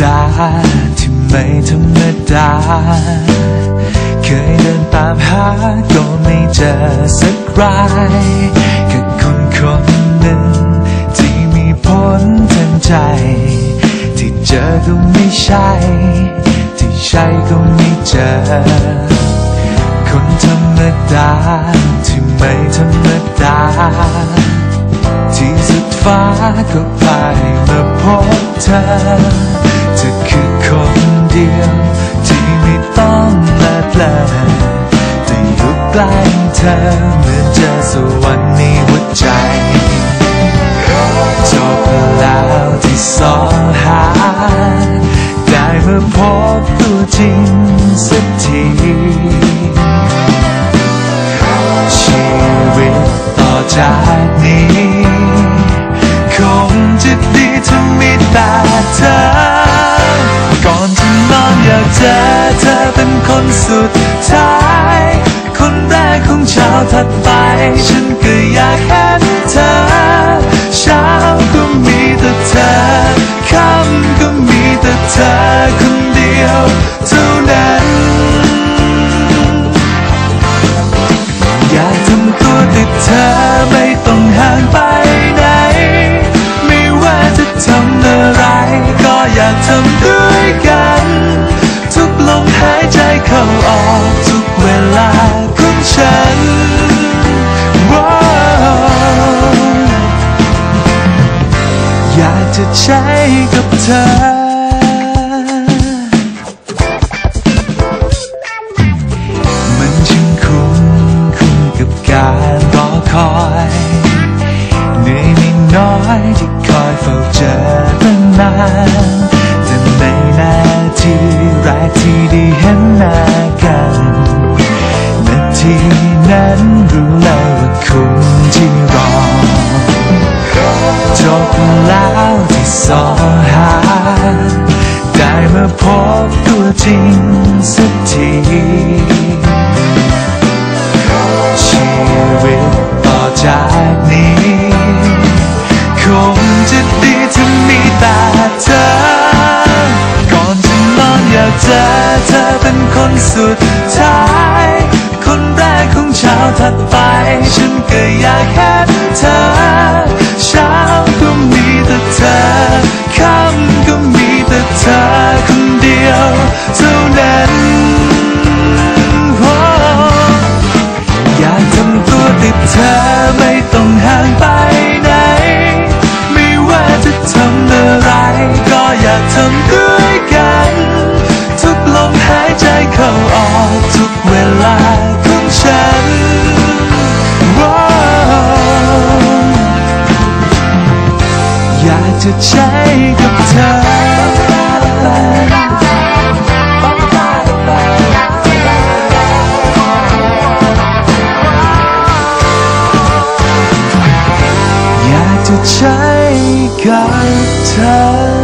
ตาที่ไม่ธรรมดา เคยเดินตามหาก็ไม่เจอสักรายแค่คนคนหนึ่ง ที่มีผลทางใจ ที่เจอก็ไม่ใช่ ที่ใช่ก็ไม่เจอ คนธรรมดาที่ไม่ธรรมดา ที่สุดฟ้าก็พายมาพบเธอ ธอคือคนเดียว ที่ไม่ต้องมาแปลแต่อยู่ใกล้เธอเหมือนเจอสวรรค์ในหัวใจจบแล้วที่สองหา ได้มาพบตัวจริงสักทีชีวิตต่อจาก สุดท้าย คนแรกของเช้าถัดไป ฉันก็อยากเห็นเธอ เช้าก็มีแต่เธอ ค่ำก็มีแต่เธอคนเดียวเท่านั้น กั สอหา ได้มาพบตัวจริงสักทีชีวิตต่อจากนี้ คงจะดีถ้ามีแต่เธอ ก่อนจะนอนอยากเจอเธอเป็นคนสุดท้าย คนแรกของเช้าถัดไป เท่านั้นอยากทำตัวติดเธอไม่ต้องห่างไปไหน ไม่ว่าจะทำอะไร ก็อยากทำด้วยกัน ทุกลมหายใจเข้าออกทุกเวลาของฉันอยากจะ ใช้กับเธอ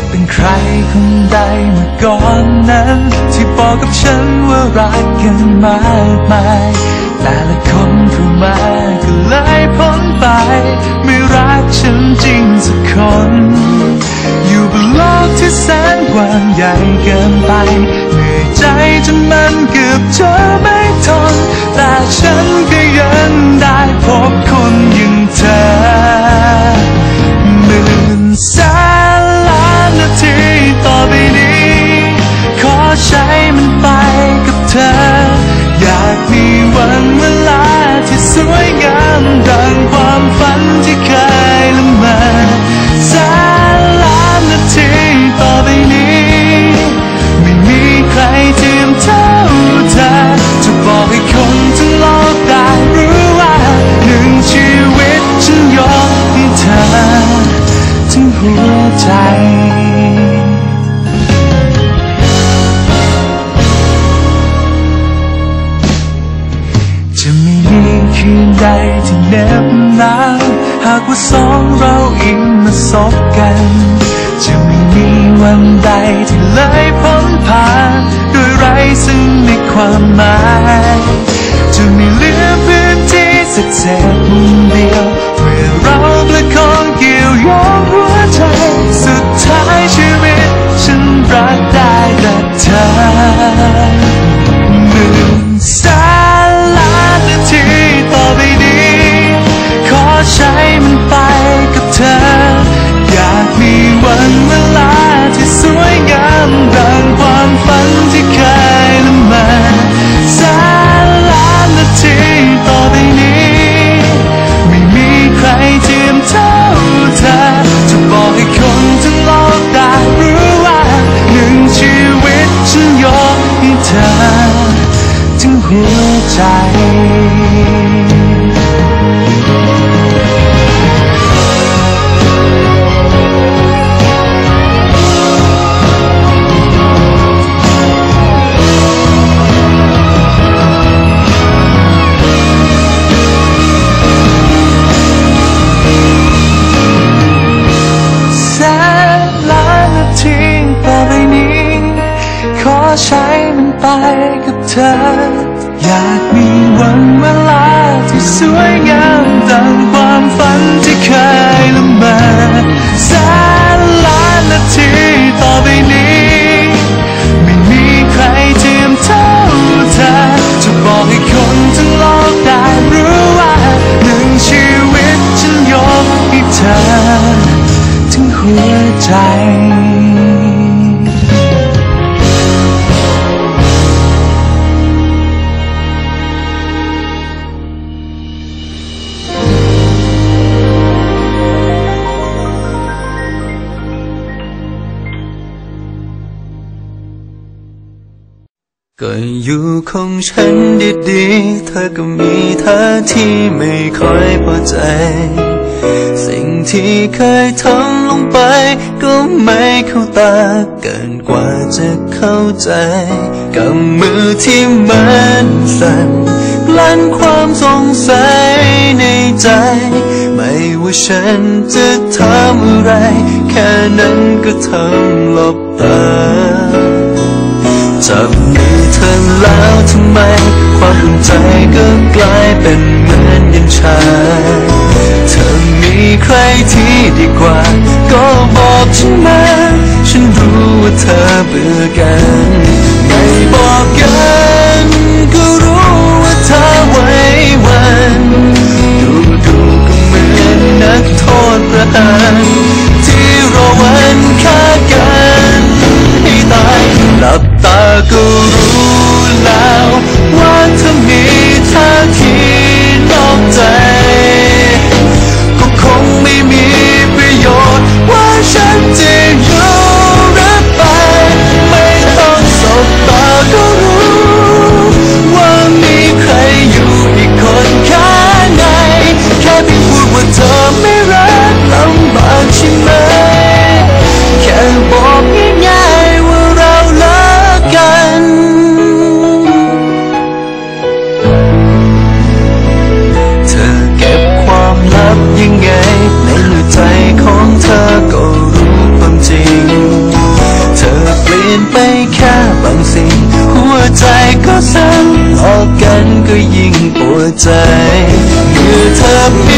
จะเป็นใครคนใดเมื่อก่อนนั้น ที่บอกกับฉันว่ารักกันมากมาย แต่ละคนเข้ามาก็เลยพ้นไป ไม่รักฉันจริงสักคน อยู่บนโลกที่แสนกว้างใหญ่เกินไปเหนื่อยใจจนมันเกือบจะไม่ทน แต่ฉันก็ยังได้พบ หากว่าสองเราอิงมาสบกัน จะไม่มีวันใดที่เลยพ้นผ่านโดยไรซึ่งในความหมาย จะไม่เหลือพื้นที่สักเศษมุมเดียวเมื่อเราประคองเกี่ยวโยงหัวใจ สุดท้ายชีวิต ฉันรักได้แต่เธอ สวย ของฉันดีๆ เธอก็มีท่าที่ไม่ค่อยพอใจ สิ่งที่เคยทำลงไป ก็ไม่เข้าตาเกินกว่าจะเข้าใจกับมือที่มันสั่นกลั้นความสงสัยในใจ ไม่ว่าฉันจะทำอะไร แค่นั้นก็ทำหลบตา จับมือเธอแล้วทำไม ความใจก็กลายเป็นเหมือนยังชาเธอมีใครที่ดีกว่า ก็บอกฉันมา ฉันรู้ว่าเธอเบื่อกัน ไม่บอกกันก็รู้ ก็สั่นหลอกกันก็ยิ่งปวดใจเมื่อเธอ